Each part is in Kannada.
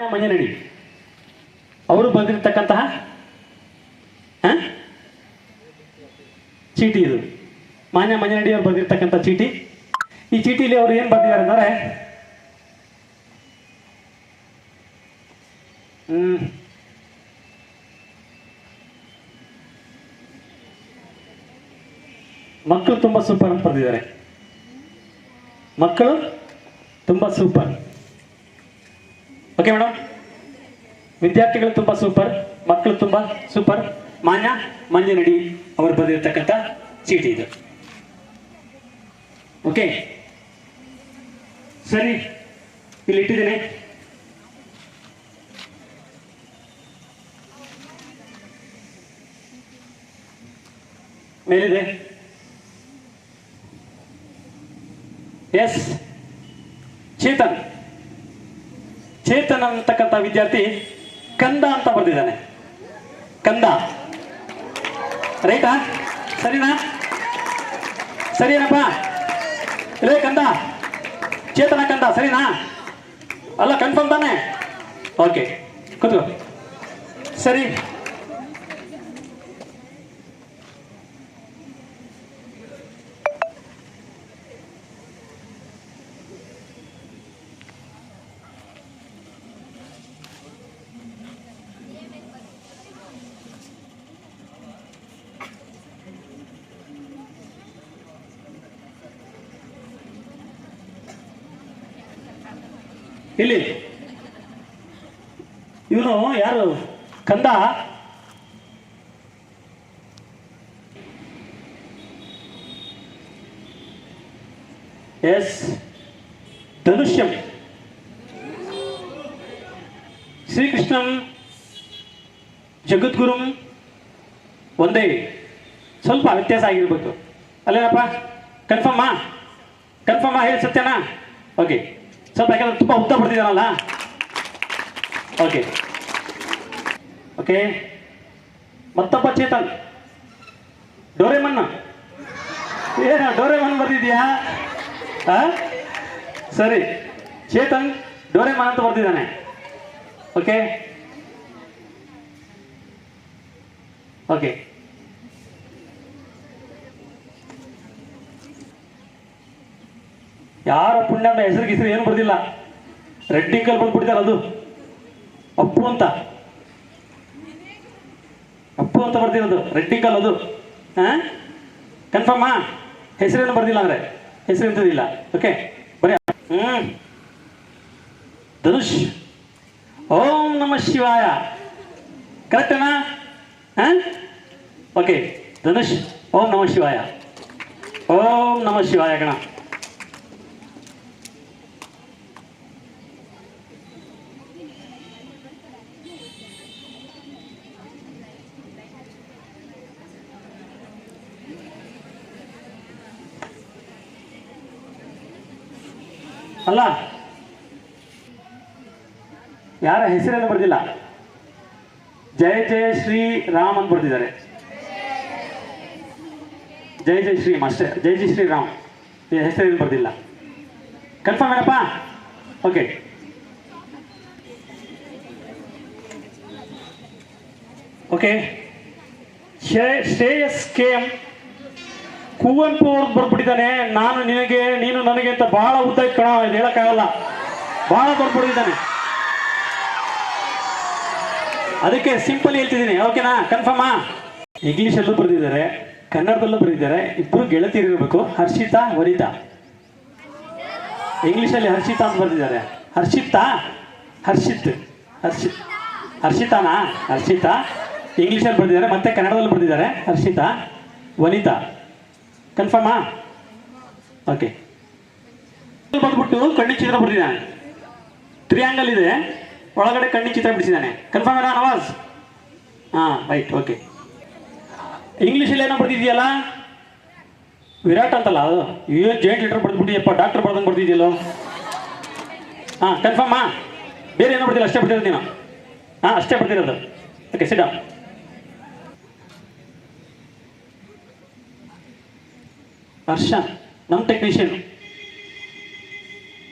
ಮಂಜನಡಿ ಅವರು ಬಂದಿರತಕ್ಕಂತಹ? ಚೀಟಿ ಇದು. ಮಾನ್ಯ ಮಂಜನಡಿ ಅವರು ಬಂದಿರತಕ್ಕಂಥ ಚೀಟಿ. ಈ ಚೀಟಿಲಿ ಅವರು ಏನು ಬಂದಿದ್ದಾರೆ ಅಂದರೆ ಮಕ್ಕಳು ತುಂಬ ಸೂಪರ್ ಅಂತ ಬರೆದಿದ್ದಾರೆ. ಮಕ್ಕಳು ತುಂಬ ಸೂಪರ್. ಓಕೆ ಮೇಡಮ್ ವಿದ್ಯಾರ್ಥಿಗಳು ತುಂಬ ಸೂಪರ್ ಮಕ್ಕಳು ತುಂಬ ಸೂಪರ್ ಮಾನ್ಯ ಮಂಜನಡಿ ಅವರು ಬರೆದಿರ್ತಕ್ಕಂಥ ಚೀಟಿ ಇದು. ಓಕೆ ಸರಿ, ಇಲ್ಲಿ ಇಟ್ಟಿದ್ದೀನಿ. ಮೇಲಿದೆ. ಎಸ್ ಚೇತನ್. ಚೇತನ್ ಅಂತಕ್ಕಂಥ ವಿದ್ಯಾರ್ಥಿ ಕಂದ ಅಂತ ಬರೆದಿದ್ದಾನೆ. ಕಂದ. ರೈಟಾ ಸರಿನಾ? ಸರಿನಪ್ಪ ರೇ, ಕಂದ. ಚೇತನ ಕಂದ, ಸರಿನಾ? ಅಲ್ಲ ಕನ್ಫರ್ಮ್ ತಾನೆ? ಓಕೆ ಕೂತ್ಕೋ. ಸರಿ. ಇಲ್ಲಿ. ಇವನು ಯಾರು? ಕಂದ? ಎಸ್. ಧನುಷ್ಯಂ. ಶ್ರೀಕೃಷ್ಣಂ. ಜಗದ್ಗುರುಂ. ಒಂದೇ. ಸ್ವಲ್ಪ ವ್ಯತ್ಯಾಸ ಆಗಿರ್ಬೇಕು. ಅಲ್ಲೇನಪ್ಪ? ಕನ್ಫರ್ಮಾ ಕನ್ಫರ್ಮಾ ಹೇಳಿ ಸತ್ಯನಾ? ಓಕೆ ಸ್ವಲ್ಪ ಯಾಕಂದ್ರೆ ತುಂಬ ಉದ್ದ ಬರ್ತಿದ್ದಾನಲ್ಲ ಓಕೆ ಓಕೆ ಮತ್ತೊಬ್ಬ ಚೇತನ್. ಡೋರೆಮನ್ನ ಏನ, ಡೋರೆಮನ್ ಬರ್ತಿದ್ಯಾ? ಸರಿ. ಚೇತನ್, ಡೋರೆಮನ್ ಅಂತ ಬರ್ದಿದ್ದಾನೆ. ಓಕೆ ಓಕೆ ಯಾರ ಪುಣ್ಯ ಹೆಸರು ಗಿಸ್ರು ಏನು ಬರ್ದಿಲ್ಲ. ರೆಡ್ಡಿ ಕಲ್ ಬಂದ್ಬಿಡ್ತಾರೆ ಅದು. ಅಪ್ಪು ಅಂತ. ಅಪ್ಪು ಅಂತ ಬರ್ದಿರೋದು ರೆಡ್ಡಿ ಕಲ್ ಅದು. ಹಾ ಕನ್ಫರ್ಮಾ ಹೆಸರೇನು ಬರ್ದಿಲ್ಲ ಅಂದ್ರೆ? ಹೆಸರು ಓಕೆ ಬರೀ ಹ್ಮ್. ಧನುಷ್. ಓಂ ನಮ ಶಿವಾಯ. ಕರೆಕ್ಟನಾ ಹಾ ಓಕೆ ಧನುಷ್, ಓಂ ನಮ ಶಿವಾಯ. ಓಂ ನಮ ಶಿವಾಯ ಗಣ ಅಲ್ಲ? ಯಾರ ಹೆಸರನ್ನು ಬರ್ದಿಲ್ಲ? ಜಯ ಜಯ ಶ್ರೀ ರಾಮ್ ಅಂತ ಬರ್ದಿದ್ದಾರೆ. ಜಯ ಜಯ ಶ್ರೀ ಅಷ್ಟೇ. ಜಯ ಶ್ರೀ ರಾಮ್. ಹೆಸರೇನು ಬರ್ದಿಲ್ಲ. ಕನ್ಫರ್ಮ್ ಏನಪ್ಪ? Okay okay Shreyas K M Kuvempu ಅವ್ರಿಗೆ ಬರ್ಬಿಟ್ಟಿದ್ದಾನೆ. ನಾನು ನಿನಗೆ, ನೀನು ನನಗೆ ಅಂತ ಬಹಳ ಉದ್ದ ಕಣ ಇದು ಹೇಳಕ್ಕಾಗಲ್ಲ. ಬಹಳ ಬರ್ಬಿಟ್ಟಿದ್ದಾನೆ. ಅದಕ್ಕೆ ಸಿಂಪಲ್ ಹೇಳ್ತಿದ್ದೀನಿ. ಓಕೆನಾ ಕನ್ಫರ್ಮಾ ಇಂಗ್ಲೀಷಲ್ಲೂ ಬರೆದಿದ್ದಾರೆ, ಕನ್ನಡದಲ್ಲೂ ಬರೆದಿದ್ದಾರೆ. ಇಬ್ಬರು ಹರ್ಷಿತ ಹರ್ಷಿತಾ, ವನಿತಾ. ಇಂಗ್ಲೀಷಲ್ಲಿ ಹರ್ಷಿತಾ ಅಂತ ಬರೆದಿದ್ದಾರೆ. ಹರ್ಷಿತಾ? ಹರ್ಷಿತ್. ಹರ್ಷಿತ್. ಹರ್ಷಿತಾನಾ? ಹರ್ಷಿತಾ? ಇಂಗ್ಲೀಷಲ್ಲಿ ಬರೆದಿದ್ದಾರೆ, ಮತ್ತೆ ಕನ್ನಡದಲ್ಲಿ ಬರೆದಿದ್ದಾರೆ. ಹರ್ಷಿತಾ? ವನಿತಾ. ಕನ್ಫರ್ಮಾ ಓಕೆ ಬಂದ್ಬಿಟ್ಟು ಕಣ್ಣಿ ಚಿತ್ರ ಬರ್ದಿದ್ದಾನೆ ತ್ರಿಯಾಂಗಲ್ ಇದೆ. ಒಳಗಡೆ ಕಣ್ಣಿ ಚಿತ್ರ ಬಿಡಿಸಿದ್ದಾನೆ ಕನ್ಫರ್ಮ್ ಏನಾ ನವಾಜ್? ಹಾಂ ರೈಟ್ ಓಕೆ ಇಂಗ್ಲೀಷಲ್ಲಿ ಏನೋ ಬರ್ತಿದೆಯಲ್ಲ ವಿರಾಟ್ ಅಂತಲ್ಲ ಅದು. ಅಯ್ಯೋ ಜಾಯಿಂಟ್ ಲೆಟರ್ ಬರ್ದ್ಬಿಟ್ಟಿಯಪ್ಪ ಡಾಕ್ಟರ್ ಬರ್ದಂಗೆ ಬರ್ತಿದ್ಯಲ್ಲೋ ಹಾಂ ಕನ್ಫರ್ಮಾ ಬೇರೆ ಏನೋ ಬರ್ತಿಲ್ಲ ಅಷ್ಟೇ ಬರ್ತಿರೋದು ನೀನು. ಹಾಂ, ಅಷ್ಟೇ ಬರ್ತಿರೋದು ಓಕೆ ಸಿಡ ಹರ್ಷ ನಮ್ಮ ಟೆಕ್ನಿಷಿಯನ್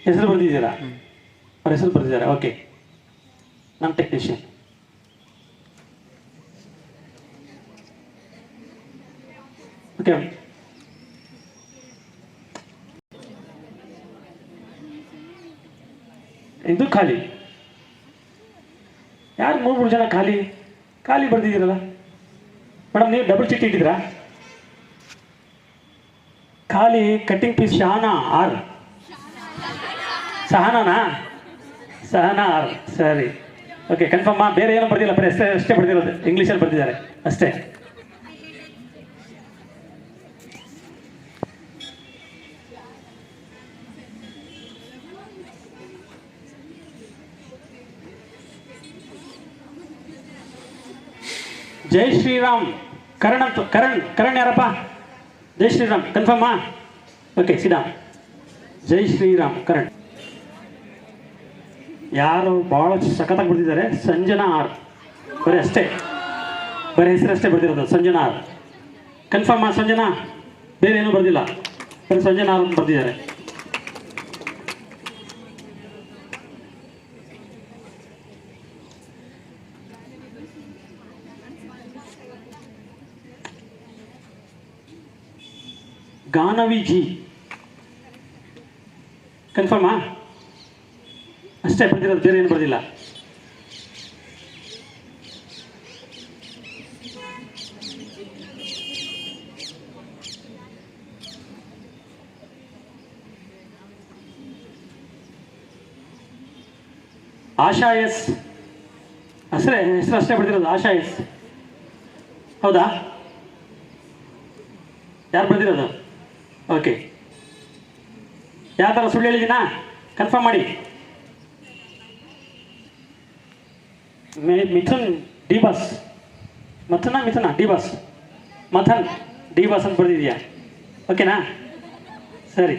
ಹೆಸರು ಬರ್ದಿದ್ದೀರಾ? ಅವ್ರ ಹೆಸರು ಬರ್ದಿದ್ದಾರೆ ಓಕೆ ನಮ್ಮ ಟೆಕ್ನಿಷಿಯನ್ ಓಕೆ ಇದು ಖಾಲಿ. ಯಾರು ಮೂರು ಮೂರು ಜನ ಖಾಲಿ? ಖಾಲಿ ಬರ್ದಿದ್ದೀರಲ್ಲ. ಮೇಡಮ್ ನೀವು ಡಬಲ್ ಚೀಟಿ ಇಟ್ಟಿದ್ದೀರಾ? ಖಾಲಿ ಕಟ್ಟಿಂಗ್ ಪೀಸ್ ಶಹನಾ ಆರ್? ಸಹನಾನಾ ಸಹನಾ ಆರ್, ಸರಿ. ಓಕೆ ಕನ್ಫರ್ಮಾ ಬೇರೆ ಏನೂ ಬರ್ತಿಲ್ಲ ಬರೀ ಅಷ್ಟೇ ಅಷ್ಟೇ ಬರ್ತಿರೋದು ಇಂಗ್ಲೀಷಲ್ಲಿ ಬರ್ತಿದ್ದಾರೆ ಅಷ್ಟೇ. ಜೈ ಶ್ರೀರಾಮ್. ಕರಣ್ ಅಂತ ಕರಣ್ ಕರಣ್ ಯಾರಪ್ಪ? ಜೈ ಶ್ರೀರಾಮ್ ಕನ್ಫರ್ಮಾ ಓಕೆ ಸೀದಾ ಜೈ ಶ್ರೀರಾಮ್ ಕರೆಕ್ಟ್ ಯಾರು ಭಾಳ ಸಖತ್ತಾಗಿ ಬರ್ತಿದ್ದಾರೆ ಸಂಜನಾ ಆರ್. ಬರೀ ಅಷ್ಟೇ. ಬರೀ ಹೆಸರಷ್ಟೇ ಬರ್ದಿರೋದು, ಸಂಜನಾ ಆರ್. ಕನ್ಫರ್ಮಾ ಸಂಜನಾ? ಬೇರೆ ಏನೂ ಬರ್ದಿಲ್ಲ. ಬರೀ ಸಂಜನಾ ಆರ್ ಅಂತ ಬರ್ದಿದ್ದಾರೆ ಗಾನವಿ ಜಿ ಕನ್ಫರ್ಮಾ ಅಷ್ಟೇ ಬಂದಿರೋದು, ಬೇರೆ ಏನು ಬರೋದಿಲ್ಲ. ಆಶಾ ಎಸ್. ಹೆಸರೇ ಹೆಸರು ಅಷ್ಟೇ ಬರ್ದಿರೋದು, ಆಶಾ ಎಸ್. ಹೌದಾ? ಯಾರು ಬರ್ದಿರೋದು? ಓಕೆ ಯಾವ ಥರ ಸುಳ್ಳು ಹೇಳಿದ್ದೀನಾ? ಕನ್ಫರ್ಮ್ ಮಾಡಿ. Mithun D bus ಮಥುನಾ, Mithuna D boss Mathan D boss ಅಂತ ಬರೆದಿದೆಯಾ? ಓಕೆನಾ ಸರಿ.